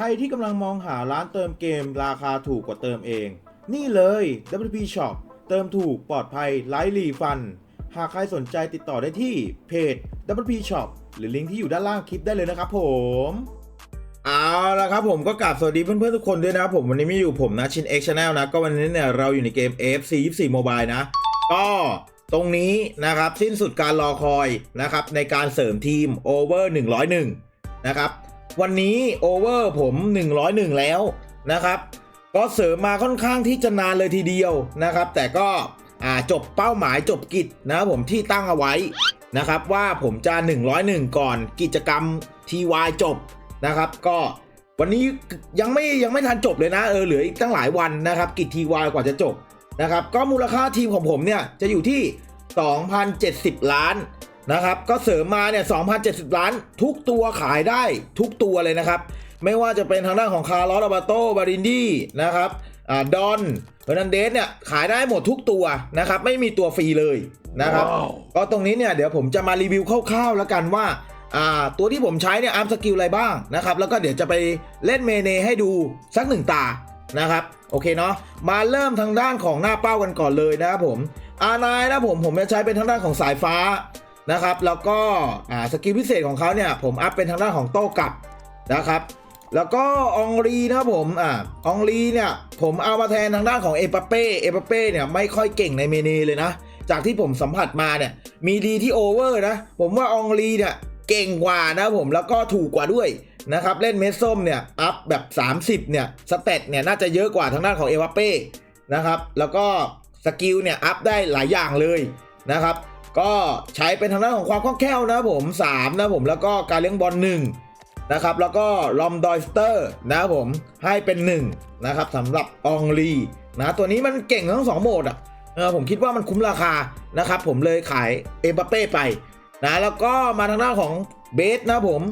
ใครที่กำลังมองหาร้านเติมเกมราคาถูกกว่าเติมเอง นี่เลย WP Shop เติมถูกปลอดภัยไร้รีฟัน หากใครสนใจติดต่อได้ที่เพจ WP Shop หรือลิงก์ที่อยู่ด้านล่างคลิปได้เลยนะครับผมเอาละครับผมก็กราบสวัสดีเพื่อนๆทุกคนด้วยนะครับผมวันนี้ไม่อยู่ผมนะชิน X Channel นะ ก็วันนี้เนี่ยเราอยู่ในเกม AFC 24 Mobile นะ ก็ตรงนี้นะครับสิ้นสุดการรอคอยนะครับในการเสริมทีม Over 101 นะครับ วันนี้โอเวอร์ผม 101 แล้วนะครับ ก็เสริมมาค่อนข้างที่จะนานเลยทีเดียวนะครับ แต่ก็จบเป้าหมายจบกิจนะครับผมที่ตั้งเอาไว้นะครับว่าผมจะ 101 ก่อนกิจกรรม TY จบนะครับ ก็วันนี้ยังไม่ยังไม่ทันจบเลยนะเออเหลืออีกตั้งหลายวันนะครับกิจ TY กว่าจะจบนะครับ ก็มูลค่าทีมของผมเนี่ยจะอยู่ที่ 2,070 ล้าน นะครับ ก็เสริมมาเนี่ย2,070 ล้าน ทุกตัวขายได้ทุกตัวเลยนะครับ ไม่ว่าจะเป็นทางด้านของคาร์ลอสอาบาโตบารินดี้นะครับอ่าดอนเฟอร์นันเดสเนี่ยขายได้หมดทุกตัวนะครับ ไม่มีตัวฟรีเลยนะครับก็ตรงนี้เนี่ยเดี๋ยวผมจะมารีวิวคร่าวๆแล้วกันว่าอ่าตัวที่ผมใช้เนี่ยอาร์มสกิลอะไรบ้างนะครับ แล้วก็เดี๋ยวจะไปเล่นเมเนให้ดูสักหนึ่งตานะครับ โอเคเนาะมาเริ่มทางด้านของหน้าเป้ากันก่อนเลยนะครับผมอานายนะผมผมจะใช้เป็นทางด้านของสายฟ้า นะครับ แล้วก็สกิลพิเศษของเขาเนี่ยผมอัพเป็นทางด้านของโต้กลับนะครับ แล้วก็องรีนะผมอ่าองรีเนี่ยผมเอามาแทนทางด้านของเอปเป้เอปเป้เนี่ยไม่ค่อยเก่งในเมเนเลยนะ จากที่ผมสัมผัสมาเนี่ยมีดีที่โอเวอร์นะ ผมว่าองรีเนี่ยเก่งกว่านะผมแล้วก็ถูกกว่าด้วยนะครับเล่นเมสส้มเนี่ยอัพแบบ 30เนี่ยสเตตเนี่ยน่าจะเยอะกว่าทางด้านของเอปเป้นะครับแล้วก็สกิลเนี่ยอัพได้หลายอย่างเลยนะครับ ก็ใช้เป็นทางด้านของความคล่องแคล่วนะผม3นะผมแล้วก็การเลี้ยงบอล1นะครับแล้วก็ลอมดอยสเตอร์นะผมให้เป็น 1 นะครับสำหรับองลีนะตัวนี้มันเก่งทั้ง 2 โหมดอะผมคิดว่ามันคุ้มราคานะครับผมเลยขายเอ็มบัปเป้ไปนะแล้วก็มาทางด้านของเบสนะผม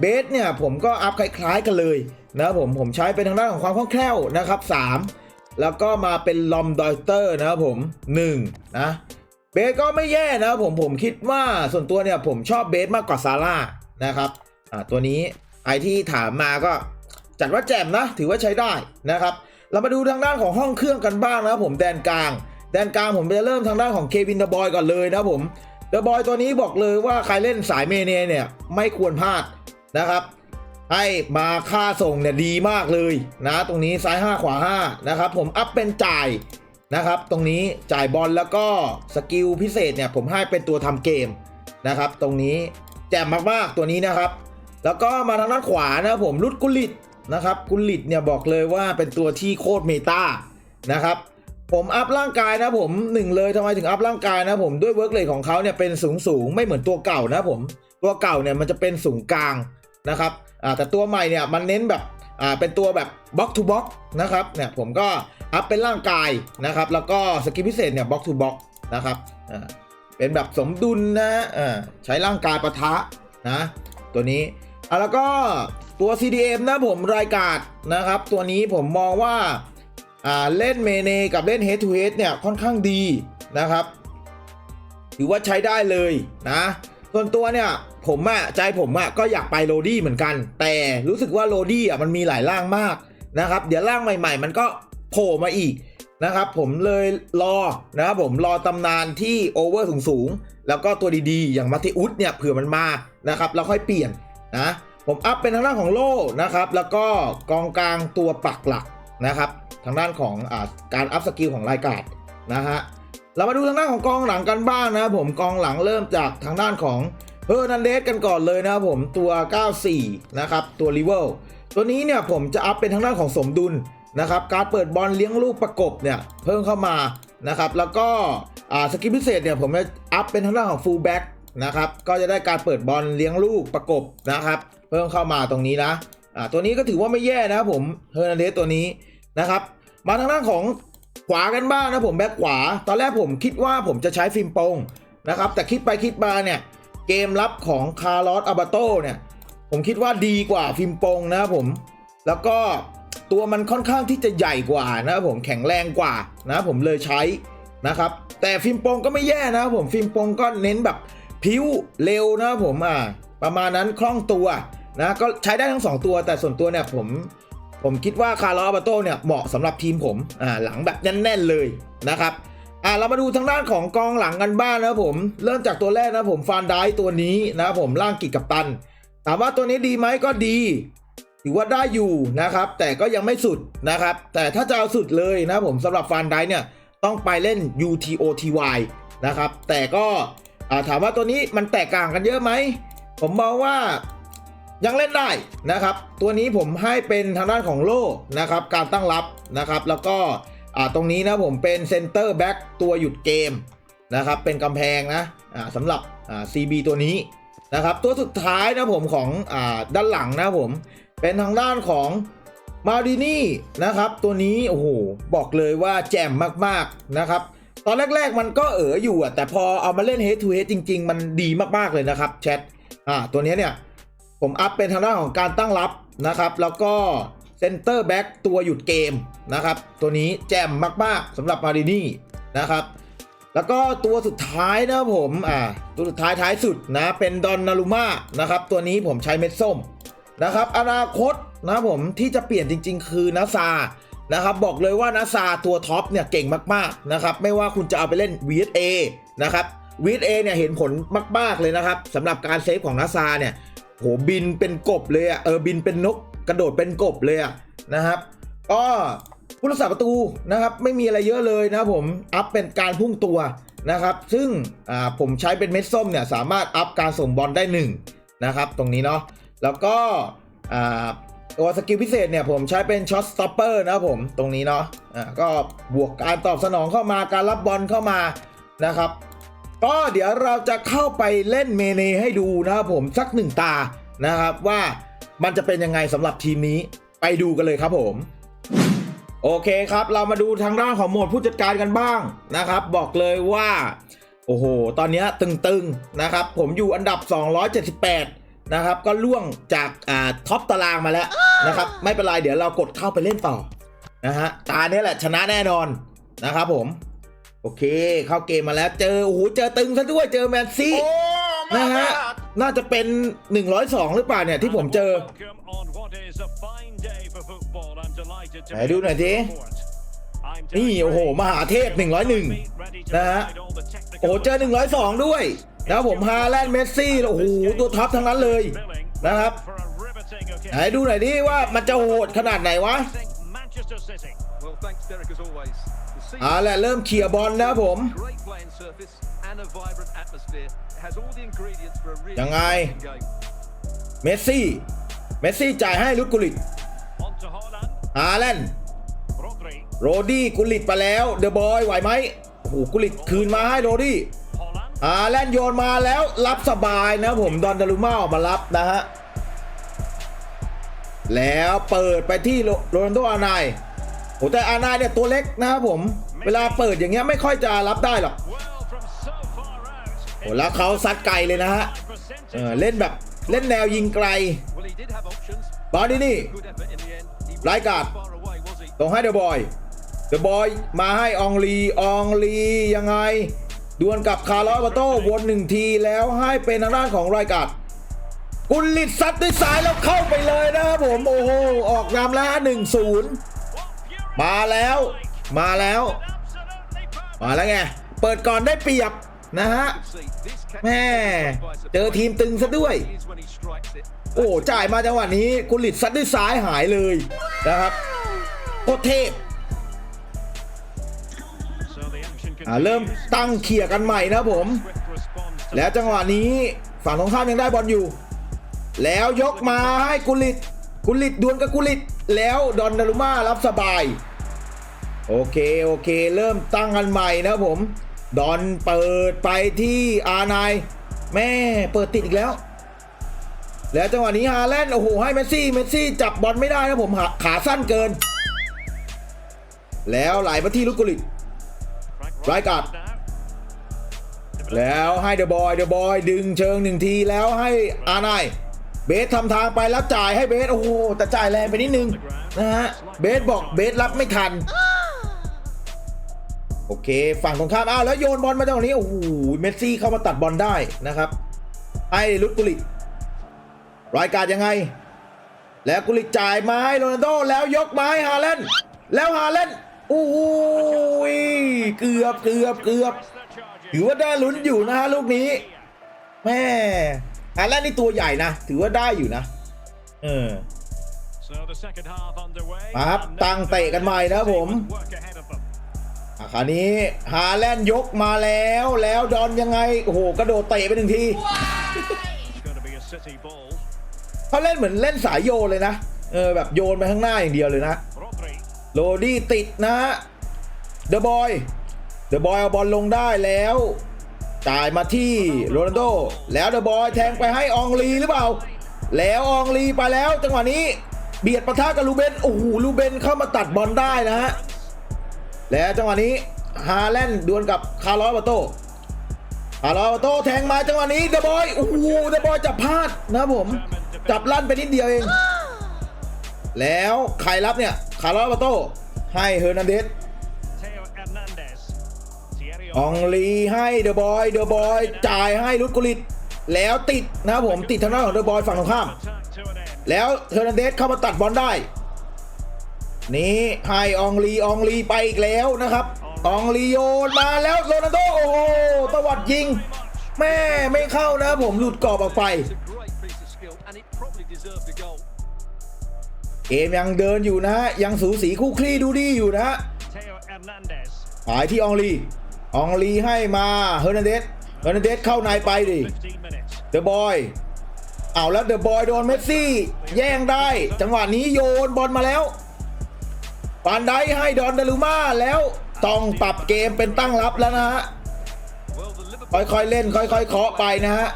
เบสเนี่ยผมก็อัพคล้ายๆกันเลยนะผมผมใช้เป็นทางด้านของความคล่องแคล่วนะครับ 3 แล้วก็มาเป็นลอมดอยสเตอร์นะครับผม1นะ เบสก็ไม่แย่นะผมผมคิดว่าส่วนตัวเนี่ยผมชอบเบสมากกว่าซาร่านะครับอ่าตัวนี้ไอที่ถามมาก็จัดว่าแจ่มนะ ถือว่าใช้ได้นะครับ เรามาดูทางด้านของห้องเครื่องกันบ้างนะผมแดนกลาง แดนกลางผมจะเริ่มทางด้านของเควินเดอะบอยก่อนเลยนะผมเดอะบอยตัวนี้บอกเลยว่าใครเล่นสายเมเนเนี่ยไม่ควรพลาดนะครับให้มาค่าส่งเนี่ยดีมากเลยนะ ตรงนี้ซ้าย 5 ขวา 5 นะครับ ผมอัพเป็นจ่าย นะครับ ตรงนี้จ่ายบอลแล้วก็สกิลพิเศษเนี่ยผมให้เป็นตัวทำเกมนะครับ ตรงนี้แจ่มมากๆตัวนี้นะครับ แล้วก็มาทางด้านขวานะผมรุดกุลิตนะครับ กุลิตเนี่ยบอกเลยว่าเป็นตัวที่โคตรเมตานะครับผมอัพร่างกายนะผมหนึ่งเลยทำไมถึงอัพร่างกายนะผมด้วยเวิร์กเลทของเขาเนี่ยเป็นสูงสูงไม่เหมือนตัวเก่านะผมตัวเก่าเนี่ยมันจะเป็นสูงกลางนะครับอ่าแต่ตัวใหม่เนี่ยมันเน้นแบบ อ่าเป็นตัวแบบบล็อกทูบล็อกนะครับเนี่ยผมก็อัพเป็นร่างกายนะครับ แล้วก็สกิลพิเศษเนี่ยบล็อกทูบล็อกนะครับอ่าเป็นแบบสมดุลนะอ่าใช้ร่างกายปะทะนะตัวนี้อ่าแล้วก็ตัว CDM นะผมรายการนะครับ ตัวนี้ผมมองว่าอ่าเล่นเมเนกับเล่น head to head เนี่ยค่อนข้างดีนะครับ ถือว่าใช้ได้เลยนะ ส่วนตัวเนี่ยผมอะใจผมอะก็อยากไปโรดี้เหมือนกัน แต่รู้สึกว่าโรดี้อะมันมีหลายร่างมากนะครับ เดี๋ยวร่างใหม่ ๆ มันก็โผล่มาอีกนะครับ ผมเลยรอนะครับผมรอตำนานที่โอเวอร์สูงๆ แล้วก็ตัวดีๆ อย่างมาติอุสเนี่ยเผื่อมันมานะครับแล้วค่อยเปลี่ยนนะผมอัพเป็นทางด้านของโล่นะครับ แล้วก็กองกลางตัวปักหลักนะครับ ทางด้านของอการอัพสกิลของรายการนะฮะ เรามาดูทางด้านของกองหลังกันบ้างนะครับผมกองหลังเริ่มจากทางด้านของเฮอร์นันเดสกันก่อนเลยนะครับผมตัว 94 นะครับ ตัวรีเวลตัวนี้เนี่ยผมจะอัพเป็นทางด้านของสมดุลนะครับ การเปิดบอลเลี้ยงลูกประกบเนี่ยเพิ่มเข้ามานะครับ แล้วก็สกิลพิเศษเนี่ยผมจะอัพเป็นทางด้านของฟูลแบ็กนะครับก็จะได้การเปิดบอลเลี้ยงลูกประกบนะครับเพิ่มเข้ามาตรงนี้นะตัวนี้ก็ถือว่าไม่แย่นะครับผมเฮอร์นันเดสตัวนี้นะครับมาทางด้านของ ขวากันบ้างนะผมแบ็คขวา ตอนแรกผมคิดว่าผมจะใช้ฟิล์มโปงนะครับ แต่คิดไปคิดมาเนี่ย เกมรับของคาร์ลอสอาบาโตเนี่ย ผมคิดว่าดีกว่าฟิล์มโปงนะครับผม แล้วก็ตัวมันค่อนข้างที่จะใหญ่กว่านะครับผมแข็งแรงกว่านะครับผมเลยใช้นะครับ แต่ฟิล์มโปงก็ไม่แย่นะครับผมฟิล์มโปงก็เน้นแบบพิ้วเร็วนะครับผมอ่าประมาณนั้นคล่องตัวนะก็ใช้ได้ทั้ง 2 ตัวแต่ส่วนตัวเนี่ยผม ผมคิดว่าคาร์ลอบัโตเนี่ยเหมาะสำหรับทีมผมอ่าหลังแบบแน่นๆเลยนะครับอ่าเรามาดูทางด้านของกองหลังกันบ้างนะครับผม เริ่มจากตัวแรกนะผมฟานไดตัวนี้นะผมร่างกิจกับตันถามว่าตัวนี้ดีไหมก็ดีถือว่าได้อยู่นะครับ แต่ก็ยังไม่สุดนะครับ แต่ถ้าจะเอาสุดเลยนะผมสำหรับฟานไดเนี่ยต้องไปเล่น UTOTY นะครับ แต่ก็ถามว่าตัวนี้มันแตกต่างกันเยอะไหมผมมองว่า ยังเล่นได้นะครับ ตัวนี้ผมให้เป็นทางด้านของโล่นะครับ การตั้งรับนะครับ แล้วก็อ่าตรงนี้นะผมเป็นเซนเตอร์แบ็กตัวหยุดเกมนะครับ เป็นกำแพงนะอ่าสำหรับอ่า CB ตัวนี้นะครับ ตัวสุดท้ายนะผมของอ่าด้านหลังนะผม เป็นทางด้านของมาดินี่นะครับ ตัวนี้โอ้โหบอกเลยว่าแจ่มมากๆนะครับตอนแรก ๆ มันก็เอออยู่อะแต่พอเอามาเล่น head to head จริง ๆ มันดีมากๆเลยนะครับแชทอ่าตัวนี้เนี่ย ผมอัพเป็นทางด้านของการตั้งรับนะครับ แล้วก็เซนเตอร์แบ็กตัวหยุดเกมนะครับ ตัวนี้แจ่มมากๆสำหรับมาดินี่นะครับ แล้วก็ตัวสุดท้ายนะผมอ่าตัวสุดท้ายท้ายสุดนะเป็นดอนนารุมานะครับ ตัวนี้ผมใช้เม็ดส้มนะครับ อนาคตนะผมที่จะเปลี่ยนจริง ๆ คือนาซานะครับบอกเลยว่านาซาตัวท็อปเนี่ยเก่งมากๆนะครับ ไม่ว่าคุณจะเอาไปเล่น VSA นะครับ VSA เนี่ยเห็นผลมาก ๆ เลยนะครับสำหรับการเซฟของนาซาเนี่ย โหบินเป็นกบเลยอะเออบินเป็นนกกระโดดเป็นกบเลยอะนะครับก็ผู้รักษาประตูนะครับไม่มีอะไรเยอะเลยนะผมอัพเป็นการพุ่งตัวนะครับ ซึ่งอ่าผมใช้เป็นเม็ดส้มเนี่ยสามารถอัพการส่งบอลได้หนึ่งนะครับตรงนี้เนาะแล้วก็อ่าตัวสกิลพิเศษเนี่ยผมใช้เป็นช็อตสต็อปเปอร์นะครับผมตรงนี้เนาะอ่าก็บวกการตอบสนองเข้ามาการรับบอลเข้ามานะครับ ก็เดี๋ยวเราจะเข้าไปเล่นเมเนให้ดูนะครับผมสักหนึ่งตานะครับว่ามันจะเป็นยังไงสำหรับทีมนี้ไปดูกันเลยครับผม โอเคครับ เรามาดูทางด้านของโหมดผู้จัดการกันบ้างนะครับ บอกเลยว่า โอ้โห ตอนนี้ตึงๆนะครับ ผมอยู่อันดับ 278 นะครับ ก็ล่วงจากอ่าท็อปตารางมาแล้วนะครับ ไม่เป็นไรเดี๋ยวเรากดเข้าไปเล่นต่อนะฮะตาเนี้ยแหละชนะแน่นอนนะครับผม โอเค เข้าเกมมาแล้วเจอโอ้โหเจอตึงซะด้วยเจอแมนซี่นะฮะน่าจะเป็น 102 หรือเปล่าเนี่ยที่ผมเจอไหนดูหน่อยสินี่โอ้โห มหาเทพ 101 นะฮะโอ้โหเจอ 102 ด้วยนะครับผมฮาแลนด์เมสซี่โอ้โหตัวท็อปทั้งนั้นเลยนะครับไหนดูหน่อยดิว่ามันจะโหดขนาดไหนวะ เอาละเริ่มเคลียร์บอลนะผม ยังไง เมสซี่ เมสซี่จ่ายให้ลุดกุลิตฮาแลนด์โรดี้กุลิตไปแล้ว เดอะบอยไหวไหมโอ้โหกุลิตคืนมาให้โรดี้ฮาแลนด์โยนมาแล้วรับสบายนะผม ดอนดารุมาออกมารับนะฮะ แล้วเปิดไปที่โรนัลโดอานน์ โอ้แต่อาร์ไนเนี่ยตัวเล็กนะครับผม เวลาเปิดอย่างเงี้ยไม่ค่อยจะรับได้หรอกโอ้แล้วเขาซัดไกลเลยนะฮะเออเล่นแบบเล่นแนวยิงไกลบอลนี่นี่ Good effort in the end. He Right wasn't guard. far away, was he? ส่งให้เดอะบอยเดอะบอยมาให้อองลีอองลียังไง ดวลกับคาร์ลอสบาโต้วนหนึ่งทีแล้วให้เป็นทางด้านของไรกาดกุลลิตซัดด้วยซ้ายแล้วเข้าไปเลยนะครับผม โอ้โห ออกนำแล้วหนึ่งศูนย์ มาแล้ว มาแล้ว มาแล้วไง เปิดก่อนได้เปรียบนะฮะแม่เจอทีมตึงซะด้วย โอ้จ่ายมาจังหวะนี้กุลิตซัดด้วยซ้ายหายเลยนะครับโคตรเทพอ่าเริ่มตั้งเขี่ยกันใหม่นะผม แล้วจังหวะนี้ฝั่งตรงข้ามยังได้บอลอยู่ แล้วยกมาให้กุลิตกุลิตดวลกับกุลิตแล้วดอนนารุมารับสบาย โอเคโอเค เริ่มตั้งกันใหม่นะผม ดอนเปิดไปที่อาร์ไนายแม่เปิดติดอีกแล้ว แล้วจังหวะนี้ฮาแลนด์โอ้โหให้เมสซี่เมสซี่จับบอลไม่ได้นะผมขาสั้นเกิน แล้วไหลมาที่ลุกกุลิตรายการ์ดแล้วให้เดอะบอยเดอะบอยดึงเชิงหนึ่งทีแล้วให้อาร์ไนายเบสทำทางไปแล้วจ่ายให้เบสโอ้โหแต่จ่ายแรงไปนิดนึงนะฮะเบสบอกเบสรับไม่ทัน โอเค ฝั่งตรงข้ามอ้าวแล้วโยนบอลมาตรงนี้โอ้โหเมสซี่เข้ามาตัดบอลได้นะครับให้ลุกกุลิตรายการยังไง แล้วกุลิตจ่ายไมาให้โรนัลโดแล้วยกไมาให้ฮาแลนด์แล้วฮาแลนด์โอ้ยเกือบเกือบเกือบถือว่าได้ลุ้นอยู่นะฮะลูกนี้แม่ฮาแลนด์นี่ตัวใหญ่นะ ถือว่าได้อยู่นะ เออมาครับตั้งเตะกันใหม่นะครับผมอะ คราวนี้ฮาแลนด์ยกมาแล้วแล้วดอนยังไง โอ้โห กระโดดเตะไปหนึ่งทีเขาเล่นเหมือนเล่นสายโยนเลยนะ เออ แบบโยนไปข้างหน้าอย่างเดียวเลยนะ โรดี้ติดนะฮะเดอะบอยเดอะบอยเอาบอลลงได้แล้วจ่ายมาที่โรนัลโด แล้วเดอะบอยแทงไปให้อองลีหรือเปล่า แล้วอองลีไปแล้วจังหวะนี้เบียดปะทะกับลูเบนโอ้โหลูเบนเข้ามาตัดบอลได้นะฮะ แล้วจังหวะนี้ฮาแลนด์ดวลกับคาร์ลอสบาโตคาร์ลอสบาโตแทงมาจังหวะนี้เดอะบอยโอ้โหเดอะบอยจับพลาดนะครับผมจับลั่นไปนิดเดียวเอง แล้วใครรับเนี่ยคาร์ลอสบาโตให้เฮอร์นันเดสอองลีให้เดอะบอยเดอะบอยจ่ายให้ลุดกุลิต แล้วติดนะครับผมติดทางด้านของเดอะบอยฝั่งตรงข้าม แล้วเฮอร์นันเดสเข้ามาตัดบอลได้ นี่ให้อองลีอองลีไปอีกแล้วนะครับอองลีโยนมาแล้วโรนัลโดโอ้โหตวัดยิง แม่ไม่เข้านะผมหลุดกรอบออกไป เกมยังเดินอยู่นะฮะ ยังสูสีคู่คลี่ดูดีอยู่นะฮะหายที่อองลีอองลีให้มาเฮอร์นันเดสเฮอร์นันเดสเข้าในไปดิเดอะบอยเอาแล้วเดอะบอยโดนเมสซี่ แย่งได้ จังหวะนี้โยนบอลมาแล้ว ปานไดให้ดอนดาลูมาแล้วต้องปรับเกมเป็นตั้งรับแล้วนะฮะค่อยๆเล่นค่อยๆเคาะไปนะฮะ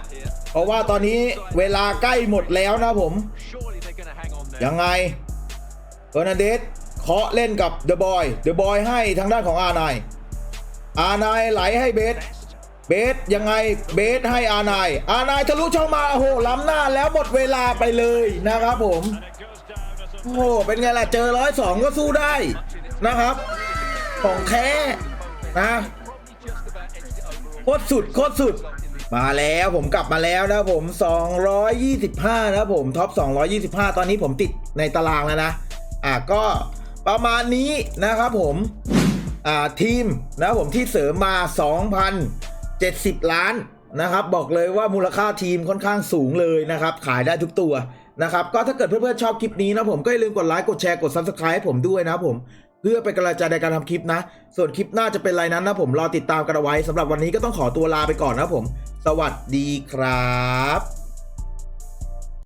เพราะว่าตอนนี้เวลาใกล้หมดแล้วนะผม ยังไงเฟอร์นันเดสเคาะเล่นกับเดอะบอยเดอะบอยให้ทางด้านของอาร์ไนอาร์ไนไหลให้เบสเบสยังไงเบสให้อาร์ไนอาร์ไนทะลุช่องมาโอ้โหล้ำหน้าแล้วหมดเวลาไปเลยนะครับผม โอ้โหเป็นไงล่ะ เจอร้อยสองก็สู้ได้นะครับ ของแท้นะโคตรสุดโคตรสุด มาแล้วผมกลับมาแล้วนะครับผม 225 นะผมท็อป 225 ตอนนี้ผมติดในตารางแล้วนะ อะก็ประมาณนี้นะครับผม อ่าทีมนะผมที่เสริมมา 2,070 ล้านนะครับ บอกเลยว่ามูลค่าทีมค่อนข้างสูงเลยนะครับ ขายได้ทุกตัว นะครับก็ถ้าเกิดเพื่อนๆชอบคลิปนี้นะผมก็อย่าลืมกดไลค์กดแชร์กด Subscribe ให้ผมด้วยนะผม เพื่อเป็นกำลังใจในการทำคลิปนะ ส่วนคลิปหน้าจะเป็นอะไรนั้นนะผมรอติดตามกันเอาไว้สำหรับวันนี้ก็ต้องขอตัวลาไปก่อนนะผม สวัสดีครับ